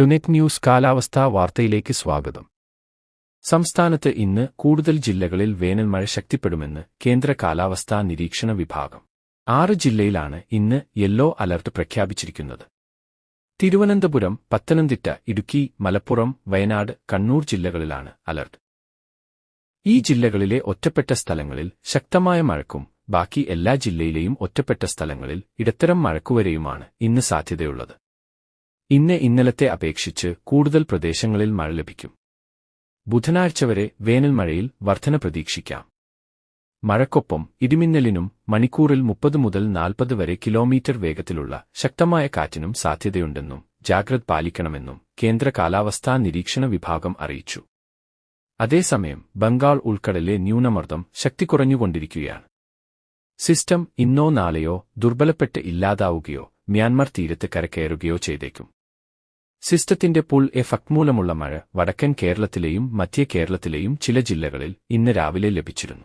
ടുനെറ്റ് news കാലാവസ്ഥാ വാർത്തയിലേക്ക് സ്വാഗതം. സംസ്ഥാനത്ത് ഇന്ന് കൂടുതൽ ജില്ലകളിൽ വേനൽ മഴ ശക്തിപ്പെടുമെന്ന് കേന്ദ്ര കാലാവസ്ഥാ നിരീക്ഷണ വിഭാഗം. ആറ് ജില്ലയിലാണ് ഇന്ന് യെല്ലോ അലർട്ട് പ്രഖ്യാപിച്ചിരിക്കുന്നത്. തിരുവനന്തപുരം പത്തനംതിട്ട ഇടുക്കി മലപ്പുറം വയനാട് കണ്ണൂർ ജില്ലകളിലാണ് അലർട്ട്. ഈ ജില്ലകളിലെ ഒറ്റപ്പെട്ട സ്ഥലങ്ങളിൽ ശക്തമായ മഴക്കും ബാക്കി എല്ലാ ജില്ലയിലെയും ഒറ്റപ്പെട്ട സ്ഥലങ്ങളിൽ ഇടത്തരം മഴക്കുവരെയുമാണ് ഇന്ന് സാധ്യതയുള്ളത്. ഇന്ന് ഇന്നലത്തെ അപേക്ഷിച്ച് കൂടുതൽ പ്രദേശങ്ങളിൽ മഴ ലഭിക്കും. ബുധനാഴ്ച വരെ വേനൽമഴയിൽ വർധന പ്രതീക്ഷിക്കാം. മഴക്കൊപ്പം ഇടിമിന്നലിനും മണിക്കൂറിൽ മുപ്പത് മുതൽ നാൽപ്പത് വരെ കിലോമീറ്റർ വേഗത്തിലുള്ള ശക്തമായ കാറ്റിനും സാധ്യതയുണ്ടെന്നും ജാഗ്രത് പാലിക്കണമെന്നും കേന്ദ്ര കാലാവസ്ഥാ നിരീക്ഷണ വിഭാഗം അറിയിച്ചു. അതേസമയം ബംഗാൾ ഉൾക്കടലിലെ ന്യൂനമർദ്ദം ശക്തി കുറഞ്ഞുകൊണ്ടിരിക്കുകയാണ്. സിസ്റ്റം ഇന്നോ നാളെയോ ദുർബലപ്പെട്ട് ഇല്ലാതാവുകയോ മ്യാൻമർ തീരത്ത് കരകയറുകയോ ചെയ്തേക്കും. സിസ്റ്റത്തിന്റെ പുൾ എഫക്ട് മൂലമുള്ള മഴ വടക്കൻ കേരളത്തിലെയും മധ്യ കേരളത്തിലെയും ചില ജില്ലകളിൽ ഇന്ന് രാവിലെ ലഭിച്ചിരുന്നു.